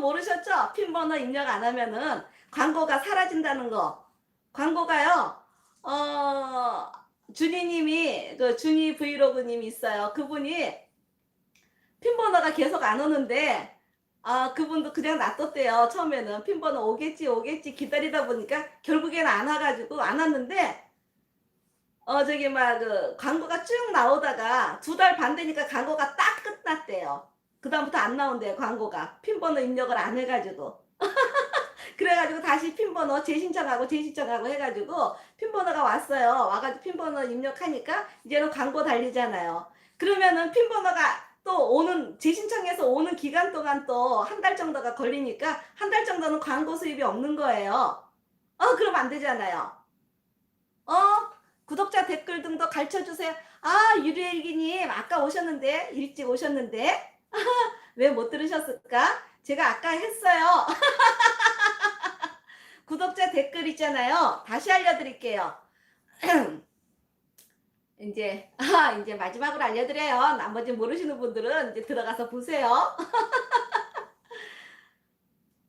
모르셨죠? 핀 번호 입력 안 하면은 광고가 사라진다는 거. 광고가요. 어 준이님이 그 준이 브이로그님이 있어요. 그분이 핀 번호가 계속 안 오는데 아 그분도 그냥 놔뒀대요. 처음에는 핀 번호 오겠지 오겠지 기다리다 보니까 결국에는 안 와가지고 안 왔는데 어 저기 막 그 광고가 쭉 나오다가 두 달 반 되니까 광고가 딱 끝났대요. 그다음부터 안 나온대요 광고가. 핀번호 입력을 안 해가지고. 그래가지고 다시 핀번호 재신청하고 재신청하고 해가지고 핀번호가 왔어요. 와가지고 핀번호 입력하니까 이제는 광고 달리잖아요. 그러면은 핀번호가 또 오는 재신청해서 오는 기간 동안 또 한 달 정도가 걸리니까 한 달 정도는 광고 수입이 없는 거예요. 어 그럼 안 되잖아요. 어? 구독자 댓글 등도 가르쳐 주세요. 아 유리엘기님 아까 오셨는데 일찍 오셨는데 왜 못 들으셨을까? 제가 아까 했어요. 구독자 댓글 있잖아요. 다시 알려드릴게요. 이제 아 이제 마지막으로 알려드려요. 나머지 모르시는 분들은 이제 들어가서 보세요.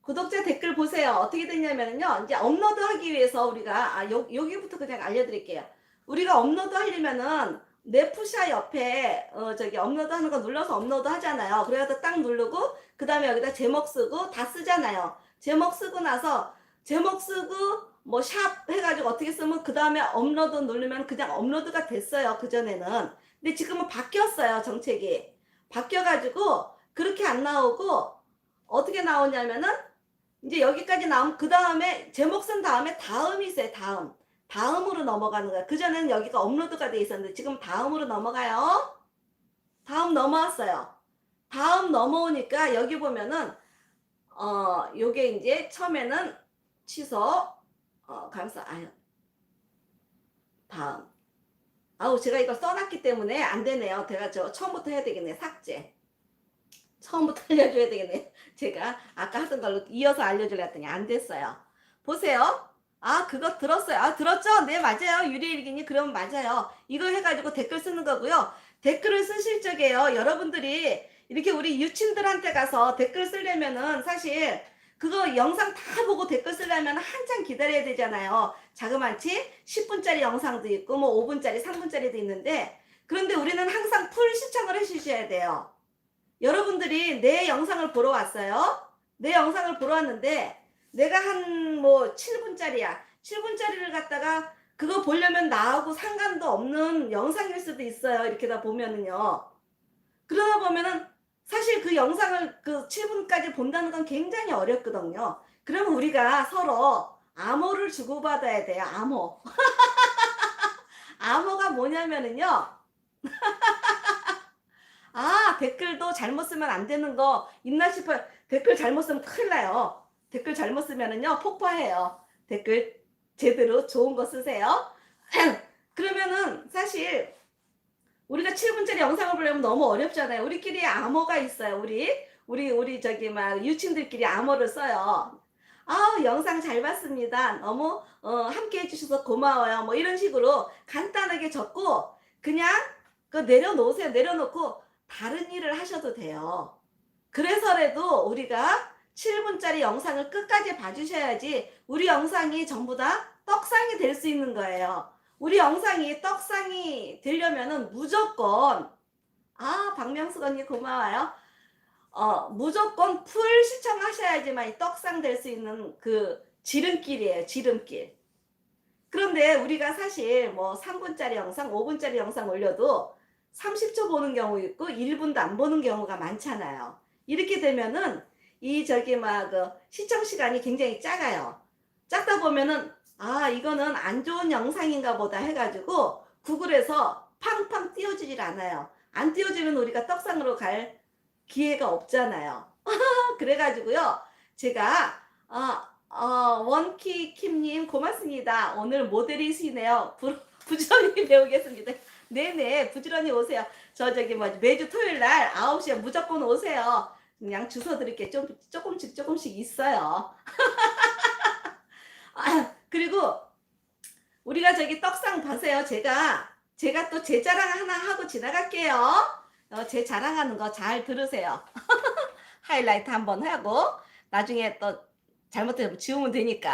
구독자 댓글 보세요. 어떻게 됐냐면요. 이제 업로드 하기 위해서 우리가 아 여, 여기부터 그냥 알려드릴게요. 우리가 업로드 하려면은 넷푸샤 옆에 어 저기 업로드 하는 거 눌러서 업로드 하잖아요. 그래서 딱 누르고 그 다음에 여기다 제목 쓰고 다 쓰잖아요. 제목 쓰고 나서 제목 쓰고 뭐 샵 해가지고 어떻게 쓰면 그 다음에 업로드 누르면 그냥 업로드가 됐어요. 그전에는. 근데 지금은 바뀌었어요. 정책이. 바뀌어가지고 그렇게 안 나오고 어떻게 나오냐면은 이제 여기까지 나오면 그 다음에 제목 쓴 다음에 다음이 있어요. 다음. 다음으로 넘어가는 거야. 그전에는 여기가 업로드가 돼 있었는데 지금 다음으로 넘어가요. 다음 넘어왔어요. 다음 넘어오니까 여기 보면은 어 요게 이제 처음에는 취소 어 감사 아유 다음 아우 제가 이걸 써놨기 때문에 안 되네요. 제가 저 처음부터 해야 되겠네 삭제 처음부터 알려줘야 되겠네. 제가 아까 하던 걸로 이어서 알려주려 했더니 안 됐어요. 보세요. 아, 그거 들었어요. 아, 들었죠? 네, 맞아요. 유리일기니 그럼 맞아요. 이거 해가지고 댓글 쓰는 거고요. 댓글을 쓰실 적에요. 여러분들이 이렇게 우리 유친들한테 가서 댓글 쓰려면은 사실 그거 영상 다 보고 댓글 쓰려면 한참 기다려야 되잖아요. 자그마치 10분짜리 영상도 있고 뭐 5분짜리, 3분짜리도 있는데 그런데 우리는 항상 풀 시청을 해주셔야 돼요. 여러분들이 내 영상을 보러 왔어요. 내 영상을 보러 왔는데 내가 한 뭐 7분짜리야. 7분짜리를 갖다가 그거 보려면 나하고 상관도 없는 영상일 수도 있어요. 이렇게 다 보면은요. 그러다 보면은 사실 그 영상을 그 7분까지 본다는 건 굉장히 어렵거든요. 그러면 우리가 서로 암호를 주고받아야 돼요. 암호. 암호가 뭐냐면은요. 아, 댓글도 잘못 쓰면 안 되는 거 있나 싶어요. 댓글 잘못 쓰면 큰일 나요. 댓글 잘못 쓰면은요, 폭파해요. 댓글 제대로 좋은 거 쓰세요. 그러면은 사실 우리가 7분짜리 영상을 보려면 너무 어렵잖아요. 우리끼리 암호가 있어요. 우리 우리 우리 저기 막 유친들끼리 암호를 써요. 아, 영상 잘 봤습니다. 너무 어, 함께 해주셔서 고마워요. 뭐 이런 식으로 간단하게 적고 그냥 그 내려놓으세요. 내려놓고 다른 일을 하셔도 돼요. 그래서라도 우리가 7분짜리 영상을 끝까지 봐주셔야지 우리 영상이 전부 다 떡상이 될 수 있는 거예요. 우리 영상이 떡상이 되려면은 무조건 아 박명숙 언니 고마워요. 어 무조건 풀 시청하셔야지만 이 떡상 될 수 있는 그 지름길이에요. 지름길. 그런데 우리가 사실 뭐 3분짜리 영상, 5분짜리 영상 올려도 30초 보는 경우 있고 1분도 안 보는 경우가 많잖아요. 이렇게 되면은 이 저기 막 그 시청 시간이 굉장히 작아요. 작다 보면은 아 이거는 안 좋은 영상인가 보다 해가지고 구글에서 팡팡 띄워주질 않아요. 안 띄워주면 우리가 떡상으로 갈 기회가 없잖아요. 그래가지고요 제가 어, 어, 원키 킴님 고맙습니다. 오늘 모델이시네요. 부, 부지런히 배우겠습니다. 네네 부지런히 오세요. 저 저기 뭐 매주 토요일 날 9시에 무조건 오세요. 그냥 주소 드릴게 좀 조금씩 조금씩 있어요. 아, 그리고 우리가 저기 떡상 보세요. 제가 제가 또 제 자랑 하나 하고 지나갈게요. 어, 제 자랑하는 거 잘 들으세요. 하이라이트 한번 하고 나중에 또 잘못되면 지우면 되니까